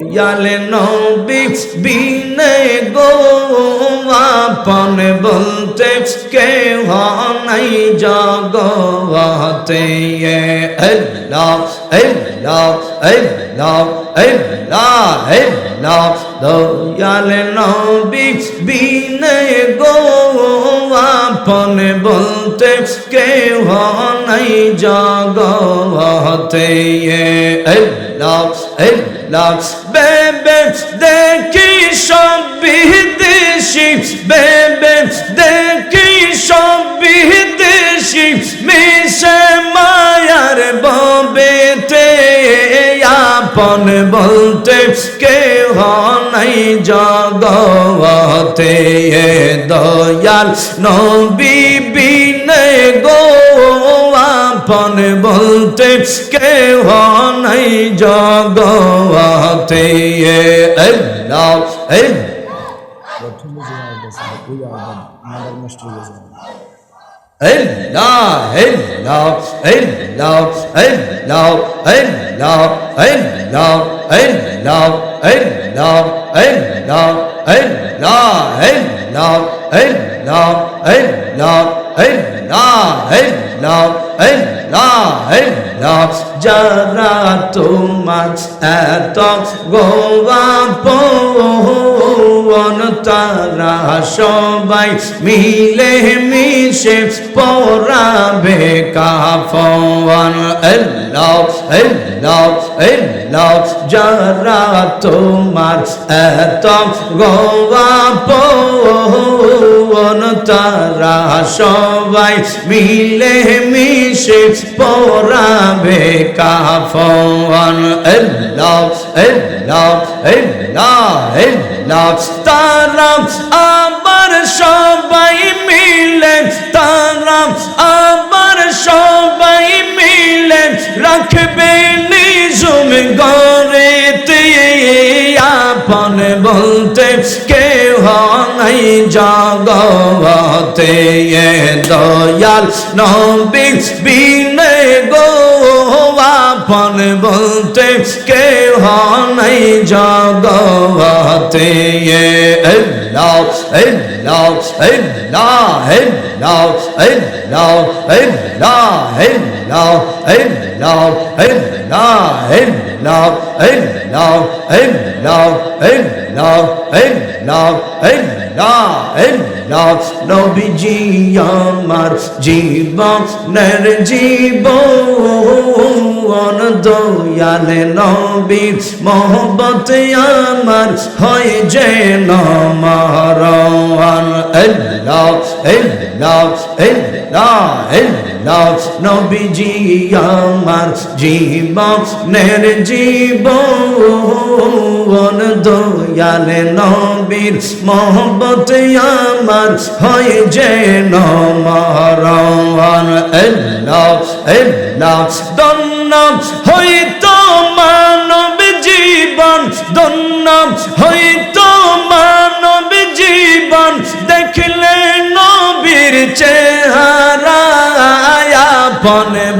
ইয়ালে নবী বিনে গো আপন বলতে কেহ নাই জগতে আল্লাহ আল্লাহ আল্লাহ আল্লাহ আল্লাহ। দয়ালে নবী বিনে গো আপন বলতে কেহ নাই জগতে আল্লাহ বেবে দেখি সব বিদেশি। বেবে দেখি সব বিদেশি। মিশে মায়ার ববেতে, আপন বলতে কেহ নাই জগতে। দয়াল নবী বিনে গো আপন বলতে কেহ নাই জগতে আল্লাহ প্রথমে যে আয়াত আছে ওই আয়াত আমাদের নষ্ট হয়ে গেছে Allah, Allah, Allah, Allah, যারা তোমার এত গোয়াপন তারা সবাই মিলে মিশে পড়াবে কাফন এল্লাও যারা তোমার এত গোয়াপন তারা সবাই মিলে মিশে পড়াবে কাফন আল্লাহ আবার সবাই মিলে, তারা আবার সবাই মিলে রাখবে নিজুম গড়েতে। আপন বলতে কেহ নাই জগতে দয়াল নবী বিনে গো আপন বলতে কেহ নাই জগতে আল্লাহ আল্লাহ। আল্লাহ আল্লাহ আল্লাহ আল্লাহ আল্লাহ আল্লাহ আল্লাহ আল্লাহ আল্লাহ আল্লাহ আল্লাহ আল্লাহ আল্লাহ আল্লাহ নবীজি আমার জীবনের জীবন দয়ালে নবী, মোহব্বত আমার হয় যেন মরণ আল্লাহ আল্লাহ আল্লাহ আল্লাহ নবীজি আমার জীবনের জীবন। দয়ালে নবীর মোহব্বত আমার হয় যেন মরণ আল্লাহ আল্লাহ দন্ন হইতো মানব জীবন দন্ন হইতো মানব জীবন দেখলে নবীর চেহারা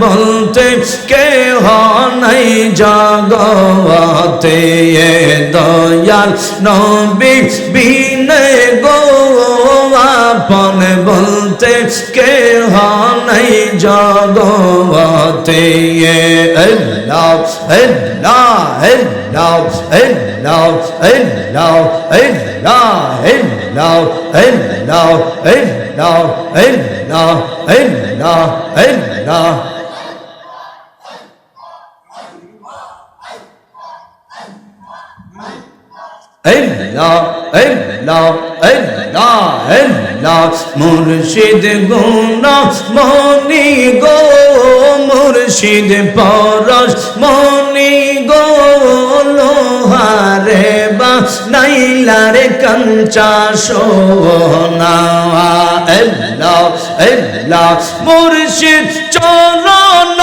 বলতে কেহ নাই জগতে দয়াল নবী বিনে গো আপন বলতে কেহ নাই জগতে আল্লাহ আল্লাহ আল্লাহ আল্লাহ আল্লাহ আল্লাহ আল্লাহ আল্লাহ আল্লাহ আল্লাহ আল্লাহ আল্লাহ আল্লাহ আল্লাহ আল্লাহ আল্লাহ মুর্শিদ গুণ মনি গো, মুর্শিদ পরশ মনি গো। লোহারে বা নাইলারে কঞ্চা সোনা। আল্লাহ। মুর্শিদ চরণ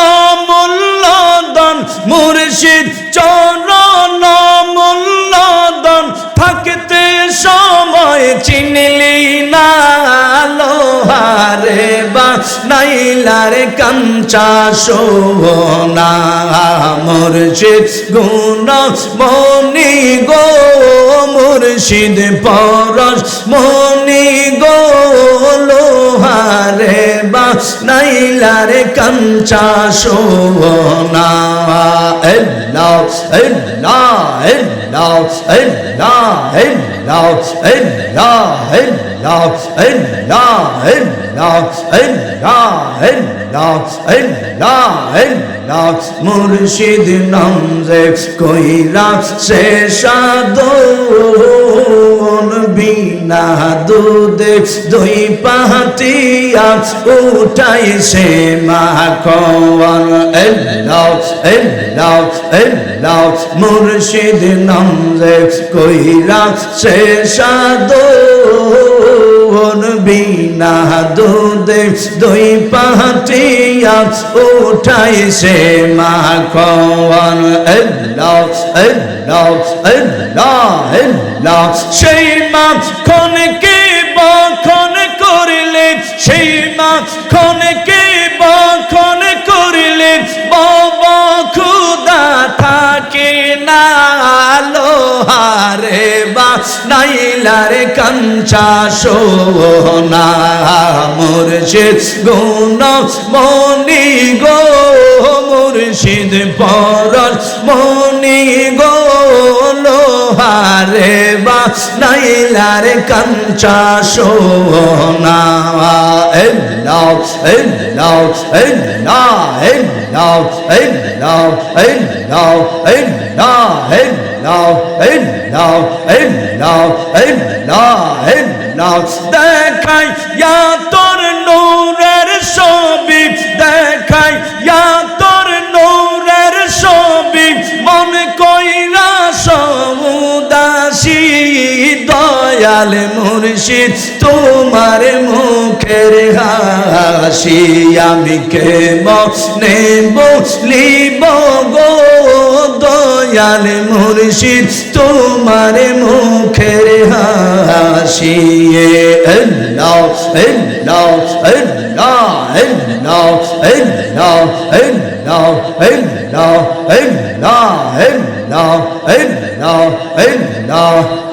মূল্যদন, মুর্শিদ রে বা নাইলার কাঞ্চা শোভনা মুর্শিদ গুণ মনি গো, মুর্শিদ পরশ মনি গো লোহারে বা নাইলার কঞ্চা শোভনা এল্লাও এল্লা এল্লাও এল্লা এল্লাও এল্লা এল্লা মুর্শিদ নাম যে কইলা সে বিনা দুধে দুই পাহাতিয়া উঠাই সে মাখন এল্লাও এল্লাও এল্লাও মুর্শিদ নাম যে কইলা সে সাধন মোহন বিনা দুধে দুই পাহাটিয়া উঠাই সে মা কওয়ান আল্লাহ আল্লাহ আল্লাহ আল্লাহ। সেই মা খনকে বখন করিলে, সেই মা খনকে বখন করিলে, বাবা খুদা থাকে না, লোহারে বা নাইলার কাঞ্চা সোনা, মুর্শিদ গুণ মনি গো, মুর্শিদ পরল মনি গো, লোহারে বা নাইলার কাঞ্চা সোনা। এল্লাও এল্লাও এল্লা এল্লাও এল্লাও এল্লাও এল্লা এল্লা দেখাই তোর নূরের ছবি দেখাই দয়াল মুর্শিদ তোমার মুখের হাসি আমি কে মনে বলিব গো দয়াল মুর্শিদ তোমার মুখের হাসি আল্লাহ আল্লাহ আল্লাহ আল্লাহ আল্লাহ আল্লাহ আল্লাহ আল্লাহ আল্লাহ আল্লাহ আল্লাহ